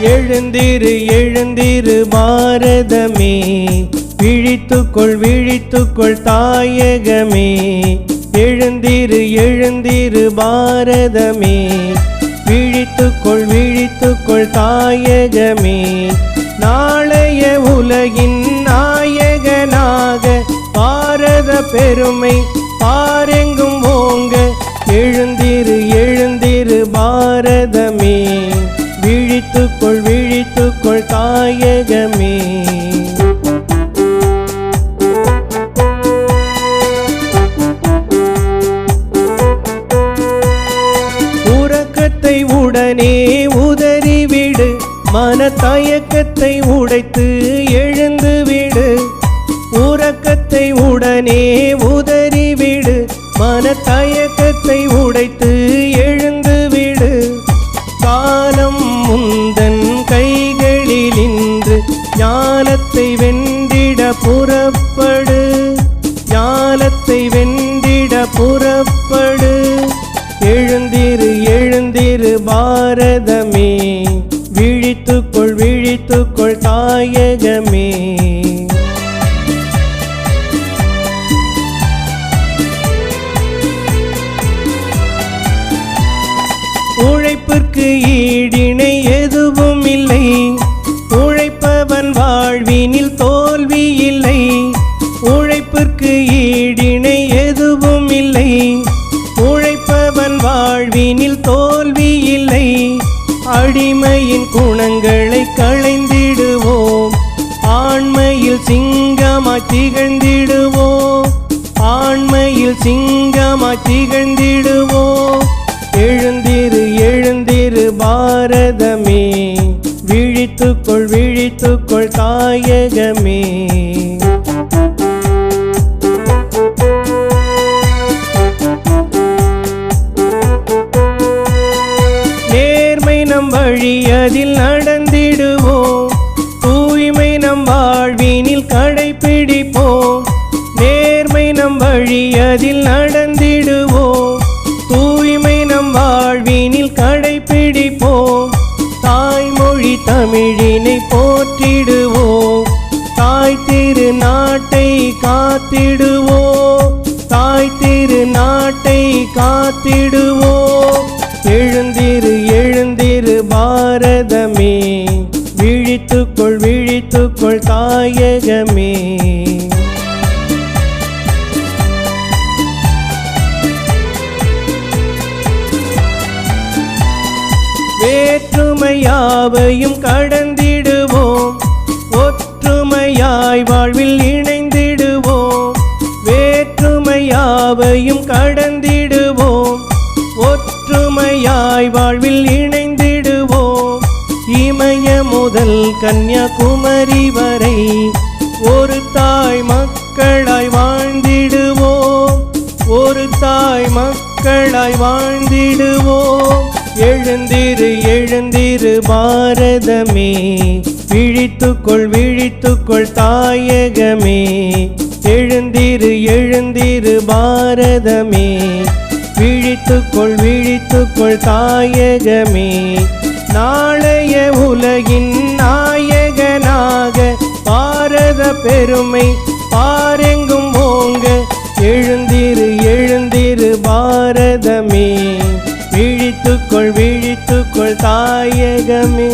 எழுந்திரு எழுந்திரு பாரதமே. விழித்துக்கொள் விழித்துக்கொள் தாயகமே. எழுந்திரு எழுந்திரு பாரதமே. விழித்துக்கொள் விழித்துக்கொள் தாயகமே. நாளைய உலகின் நாயகனாக பாரத பெருமை பாரெங்கும் ஓ நாயகமே. உறக்கத்தை உடனே உதறிவிடு. மனத்தயக்கத்தை உடைத்து எழுந்து விடு உறக்கத்தை உடனே உதறிவிடு. மனத்தயக்கத்தை உடைத்து புறப்படு. ஞானத்தை வெந்திட புறப்படு. எழுந்திரு எழுந்திரு பாரதமே. வாழ்வினில் தோல்வி இல்லை. அடிமையின் குணங்களை களைந்திடுவோம். ஆண்மையில் சிங்கமாய் திகழ்ந்திடுவோம். ஆண்மையில் சிங்கமாய் திகழ்ந்திடுவோம். எழுந்திரு எழுந்திரு பாரதமே. விழித்துக்கொள் விழித்துக்கொள் தாயகமே. அதில் நடந்திடுவோம். தூய்மை நம் வாழ்வினில் கடைபிடிப்போம் நேர்மை நம் வழி அதில் நடந்திடுவோம். தூய்மை நம் வாழ்வினில் கடைபிடிப்போம் தாய்மொழி தமிழினை போற்றிடுவோம். தாய் திரு நாட்டை காத்திடுவோம். தாய் திரு நாட்டை காத்திடுவோம். எழு வேற்றுமையாவையும் கடந்திடுவோம். ஒற்றுமையாய் வாழ்வில் இணைந்திடுவோம். வேற்றுமையாவையும் கடந்திடுவோம். ஒற்றுமையாய் வாழ்வில் இணைந்திடுவோம். இமய முதல் கன்னியாகுமரி வரை ஒரு தாய் மக்களாய் வாழ்ந்திடுவோம். ஒரு தாய் மக்களாய் வாழ்ந்திடுவோம். எழுந்திரு எழுந்திரு பாரதமே. விழித்துக்கொள் விழித்துக்கொள் தாயகமே. எழுந்திரு எழுந்திரு பாரதமே. விழித்துக்கொள் விழித்துக்கொள் தாயகமே. நாளைய உலகின் நாயகனாக பாரத பெருமை பாரெங்கும் ஓங்க. எழுந்திரு எழுந்திரு பாரதமே. விழித்துக்கொள் விழித்துக்கொள் தாயகமே.